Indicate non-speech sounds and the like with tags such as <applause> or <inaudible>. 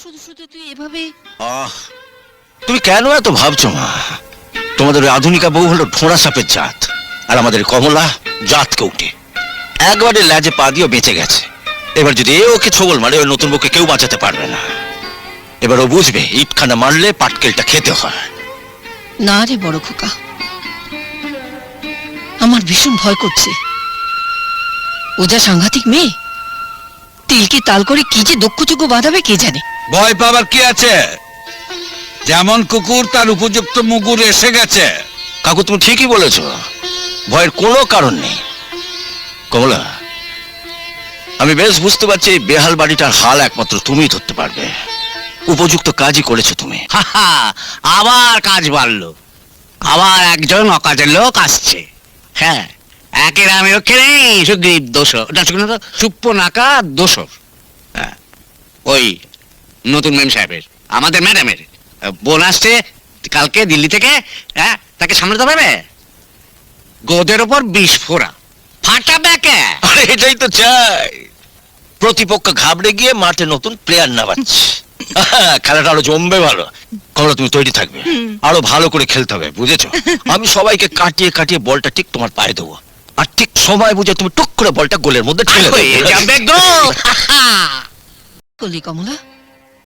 শুধু শুধু তুই এভাবে আহ তুমি কেন এত ভাবছ মা? তোমাদের আধুনিকা বউ হলো ঠোঁড়া সাপের জাত আর আমাদের কমলা জাত কৌটে একবারে ল্যাজে পা দিয়ে বেঁচে গেছে। এবার যদি এ ওকে ছবল মারে ওই নতুন বউকে কেউ বাঁচাতে পারবে না। এবার ও বুঝবে ইটখানা মারলে পাটকেলটা খেতে হয়। না রে বড় খোকা আমার ভীষণ ভয় করছে। ও যা সাংঘাতিক মেয়ে তিলকে তাল করে কি যে দক্ষযোগ্য বাঁধাবে কে জানে? ভয় পাবার কি আছে? যেমন কুকুর তার উপযুক্ত মুগুর এসে গেছে। কাকু তুমি ঠিকই বলেছ। ভয়ের কোনো কারণ নেই। কমলা আমি বেশ বুঝতে পারছি এই বেহাল বাড়িটার হাল একমাত্র তুমিই ধরতে পারবে। উপযুক্ত কাজই করেছ তুমি। আবার কাজ বাড়লো। আবার একজন অকাজের লোক আসছে। হ্যাঁ একের আমি রক্ষে নেই সুগ্রীব দোষর। না সুগ্রীব না, সুপ্প নাকা দোষর। হ্যাঁ ওই নতুন ম্যাম সাহেবের আমাদের ম্যাডামের। বোন আসছে কালকে দিল্লি থেকে হ্যাঁ তাকে সামলাতে পারবে গোদের ওপর বিষ ফোড়া। ফাটাবে কে আরে এটাই তো চাই। প্রতিপক্ষ ঘাবড়ে গিয়ে মাঠে নতুন প্লেয়ার নামাচ্ছে। আহা, খেলাটা আরও জমবে ভালো। কমলা তুমি তৈরি থাকবে। আরও ভালো করে খেলতে হবে বুঝেছ? <laughs> আমি সবাইকে কাটিয়ে কাটিয়ে বলটা ঠিক তোমার পায়ে দেবো। আর ঠিক সময় বুঝে তুমি টুক করে বলটা গোলের মধ্যে ঠেলে দেবে। <laughs> কমলা